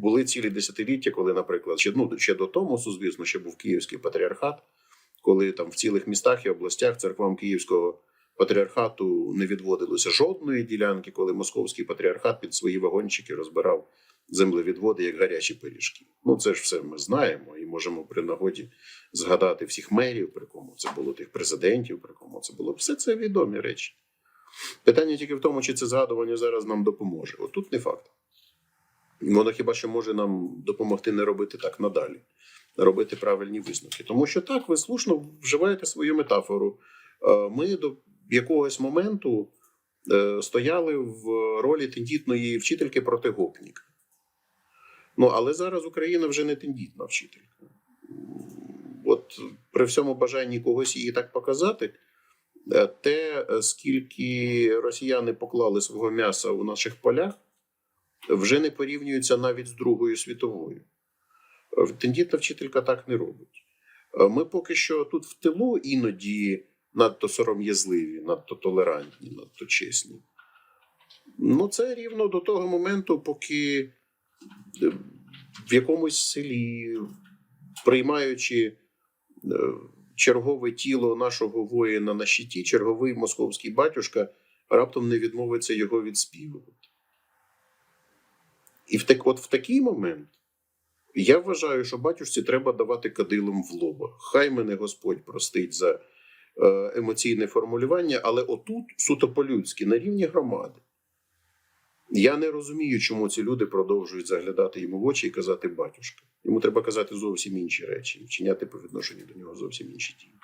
були цілі десятиліття, коли, наприклад, ще ну ще до Томосу, звісно, ще був Київський патріархат, коли там в цілих містах і областях церквам Київського патріархату не відводилося жодної ділянки, коли московський патріархат під свої вагончики розбирав землевідводи як гарячі пиріжки. Ну це ж все ми знаємо і можемо при нагоді згадати всіх мерів, при кому це було тих президентів, при кому це було все це відомі речі. Питання тільки в тому, чи це згадування зараз нам допоможе. От тут не факт. Воно хіба що може нам допомогти не робити так надалі, робити правильні висновки. Тому що так, ви слушно вживаєте свою метафору. Е, Ми до якогось моменту е, стояли в ролі тендітної вчительки проти гопніка. Ну, але зараз Україна вже не тендітна вчителька. От при всьому бажанні когось її так показати, е, те, скільки росіяни поклали свого м'яса у наших полях, вже не порівнюється навіть з Другою світовою. Е, Тендітна вчителька так не робить. Е, Ми поки що тут в тилу іноді надто сором'язливі, надто толерантні, надто чесні. Ну, це рівно до того моменту, поки е, в якомусь селі, приймаючи чергове тіло нашого воїна на щиті, черговий московський батюшка раптом не відмовиться його відспівувати. І в, так, от в такий момент я вважаю, що батюшці треба давати кадилом в лоба. Хай мене Господь простить за е, емоційне формулювання, але отут суто по-людськи, на рівні громади. Я не розумію, чому ці люди продовжують заглядати йому в очі і казати батюшка. Йому треба казати зовсім інші речі, вчиняти по відношенню до нього зовсім інші дії.